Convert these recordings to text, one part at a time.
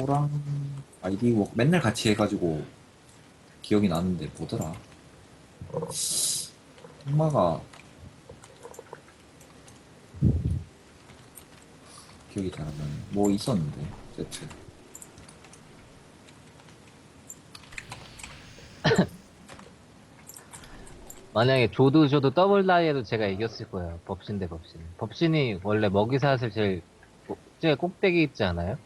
호랑 아이디 워 맨날 같이 해가지고 기억이 나는데 뭐더라 엄마가 기억이 잘 안 나네 뭐 있었는데 세트 만약에 조도 조도 더블 다이에도 제가 이겼을 거예요. 법신 대 법신. 법신이 원래 먹이사슬 제일 꼭- 제일 꼭대기 있지 않아요?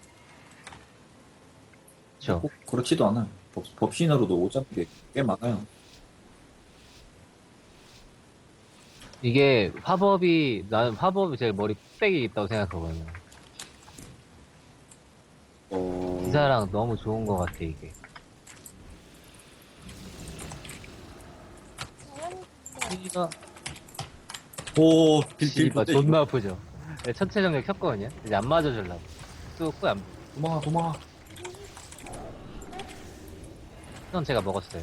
그쵸? 꼭 그렇지도 않아요 법, 법신으로도 어차피 꽤, 꽤 많아요 이게 화법이 나는 화법이 제일 머리 꼭대기 있다고 생각하거든요. 어... 기사랑 너무 좋은 것 같아 이게. 이거 오 빌빌 씨발 존나 아프죠. 네, 천체 정력 켰거든요. 이제 안 맞아주려고. 쑥쑥 안. 도망가 도망가 이건 제가 먹었어요.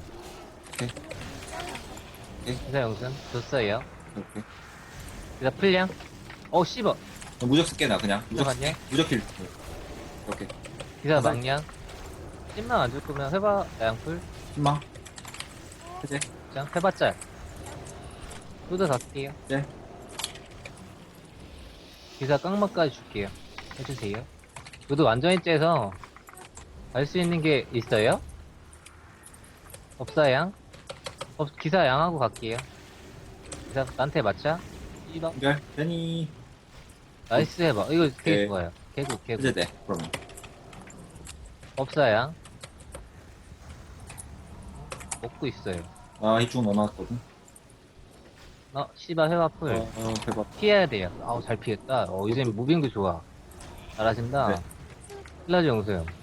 오케이. 오케이. 기사 영상 줬어요. 오케이 기사 풀량. 어. 나 무적 쓸게 나 그냥 무적 들어갔냐? 무적 킬 오케이 기사 가자. 망량. 10만 안 줄 거면 해봐 양풀. 신망 해제 자 해봤자. 또더 갈게요. 네. 기사 깡마까지 줄게요. 해주세요. 저도 완전히 째서 알 수 있는 게 있어요? 법사 양? 법, 기사 양하고 갈게요. 기사 나한테 맞자? 이봐. 연결 되니 나이스 해봐. 이거 되게 오케이. 좋아요. 개구, 개구. 해제 돼 그러면 법사 양. 먹고 있어요. 아 이쪽 넣어놨거든 어, 씨바 회화풀. 어, 어 대박 피해야 돼요. 아우, 잘 피했다. 어, 이제 무빙도 좋아. 잘하신다. 네. 플라즈 영수형.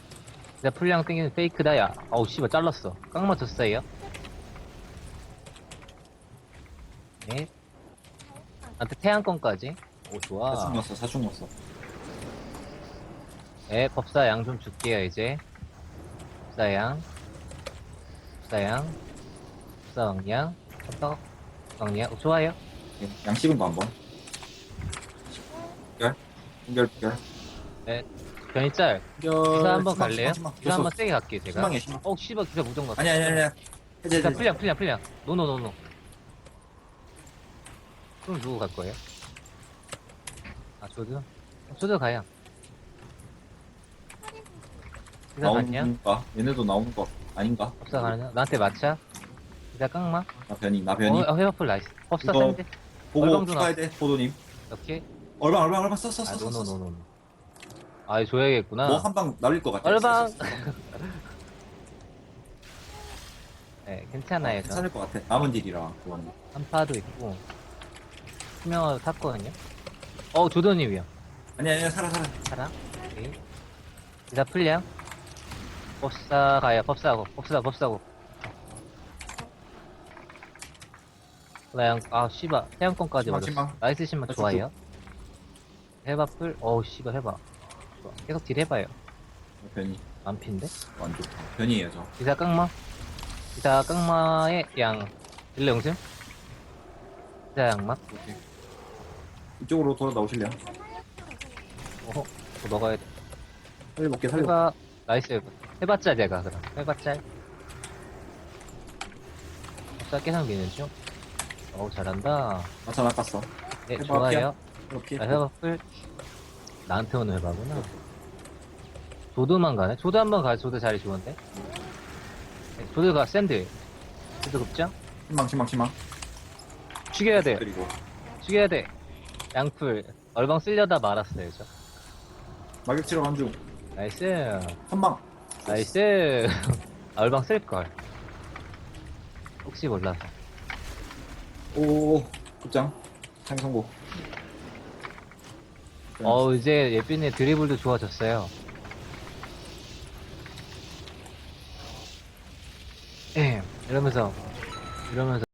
진짜 풀량 땡기는 페이크다, 야. 아우, 씨발, 잘랐어. 깡 맞췄어요. 네. 나한테 태양권까지. 오, 좋아. 사중 넣었어 네, 법사 양 좀 줄게요, 이제. 법사 양. 법사 양. 법사 왕양. 법사 왕양. 어, 좋아요. 오케이. 양 씹은 거 한번 연결 연결 연결 변이 짤. 기사 한번 갈래요? 기사 한번. 세게 갈게요, 제가. 신망해 신망 어, 씨발, 기사 무정 났어. 아니 아니 아니 아니. 해제 자, 해제 풀량, 풀량, 풀량. 노노노노. 그럼 누구 갈 거예요? 아, 조드? 조드 가요. 기사 갔냐? 나오는가 얘네도 나오는 거 아닌가 법사 가느냐? 나한테 맞자? 기사 깡마? 나 변이 나 변이 어, 어 헤어풀 나이스. 법사 이거- 센데? 보고 얼방 좀 추가해야 돼 포도님 오케이. 얼방 얼방 얼방 아, 써써써 노노노노. 아, 이거 줘야겠구나. 뭐 한 방 날릴 것 같아 얼방! 네, 괜찮아요. 저. 괜찮을 것 같아 남은 딜이라 한파도 있고. 투명화도 탔거든요. 어, 조던님이요. 아니 아니 살아 살아 하나, 오케이. 기사 풀량. 법사 가요, 법사고, 법사, 법사고. 나양, 아, 씨바, 태양권까지 신망, 맞았어. 신망. 나이스 신망 나 좋아요. 해봐 풀, 어우, 씨바, 해봐. 계속 딜 해봐요. 변이 안 핀데? 안 좋다 변이에요 저 기사 깡마. 기사 깡마의 양. 딜레 용심. 기사 양막. 오케이. 이쪽으로 돌아 나오실래요? 어허, 또 먹어야 돼. 살려 먹게 살려 해봐, 나이스. 해봤자 제가, 그럼. 해봤자. 계속 미는 중. 어우, 잘한다. 마차 낚았어 네, 해봐, 좋아요. 이렇게 아, 해봐 풀. 나한테 오는 해봐구나. 조드만 가네? 조드 한 번 가, 조드 자리 좋은데? 네, 조드가 샌드. 조드 급장? 희망 희망 희망 죽여야 돼. 그리고 죽여야 돼. 양풀. 얼방 쓸려다 말았어요, 저. 마격 치러 간중 나이스. 한방 나이스. 아, 얼방 쓸걸. 혹시 몰라서. 오 급장 창 성공 어, 이제 예빈의 드리블도 좋아졌어요. 예, 이러면서, 이러면서.